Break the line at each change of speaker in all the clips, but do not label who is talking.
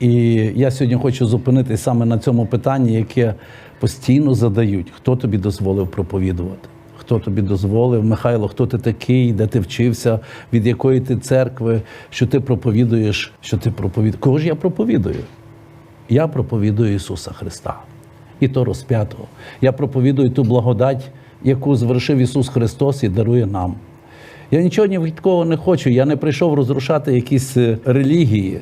І я сьогодні хочу зупинитись саме на цьому питанні, яке постійно задають: хто тобі дозволив проповідувати? Хто тобі дозволив, Михайло, хто ти такий, де ти вчився, від якої ти церкви, що ти проповідуєш, що ти проповідуєш? Кого ж я проповідую? Я проповідую Ісуса Христа і то розп'ятого. Я проповідую ту благодать, яку звершив Ісус Христос і дарує нам. Я нічого ні від кого не хочу. Я не прийшов розрушати якісь е, релігії.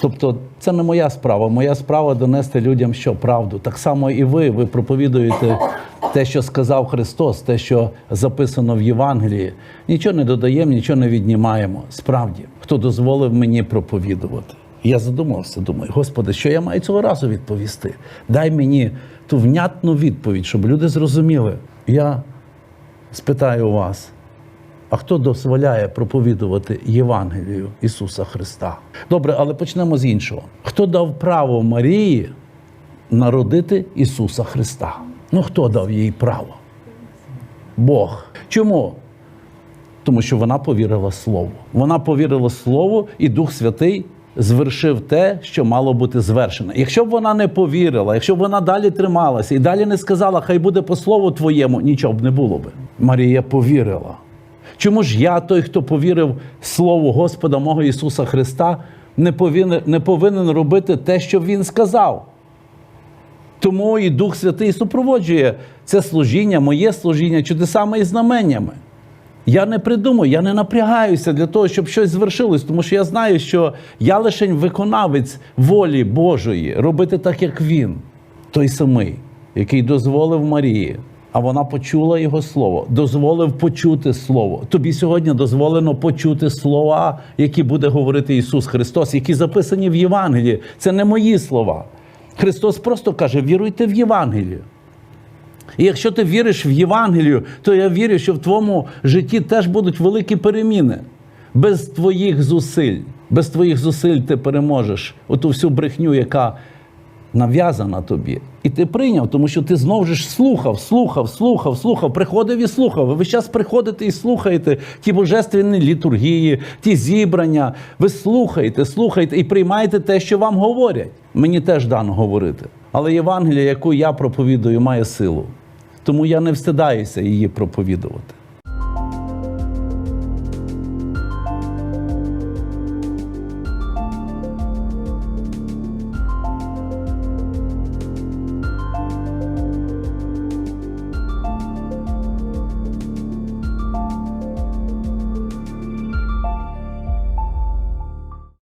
Тобто, це не моя справа. Моя справа донести людям що правду. Так само і ви. Ви проповідуєте те, що сказав Христос, те, що записано в Євангелії. Нічого не додаємо, нічого не віднімаємо. Справді, хто дозволив мені проповідувати. Я задумався, думаю, Господи, що я маю цього разу відповісти? Дай мені ту внятну відповідь, щоб люди зрозуміли. Я спитаю вас. А хто дозволяє проповідувати Євангелію Ісуса Христа? Добре, але почнемо з іншого. Хто дав право Марії народити Ісуса Христа? Ну хто дав їй право? Бог. Чому? Тому що вона повірила Слову. Вона повірила Слову, і Дух Святий звершив те, що мало бути звершено. Якщо б вона не повірила, якщо б вона далі трималася і далі не сказала, хай буде по слову твоєму, нічого б не було би. Марія повірила. Чому ж я, той, хто повірив Слову Господа мого Ісуса Христа, не повинен, не повинен робити те, що Він сказав? Тому і Дух Святий супроводжує це служіння, моє служіння чудесами і знаменнями. Я не придумаю, я не напрягаюся для того, щоб щось звершилось, тому що я знаю, що я лише виконавець волі Божої, робити так, як він, той самий, який дозволив Марії, а вона почула його слово, дозволив почути слово. Тобі сьогодні дозволено почути слова, які буде говорити Ісус Христос, які записані в Євангелії. Це не мої слова. Христос просто каже: віруйте в Євангелію. І якщо ти віриш в Євангелію, то я вірю, що в твоєму житті теж будуть великі переміни. Без твоїх зусиль, без твоїх зусиль ти переможеш оту всю брехню, яка нав'язана тобі. І ти прийняв, тому що ти знову ж слухав, слухав, слухав, слухав, приходив і слухав. Ви час приходите і слухаєте ті божественні літургії, ті зібрання. Ви слухаєте, слухаєте і приймаєте те, що вам говорять. Мені теж дано говорити. Але Євангелія, яку я проповідую, має силу. Тому я не встидаюся її проповідувати.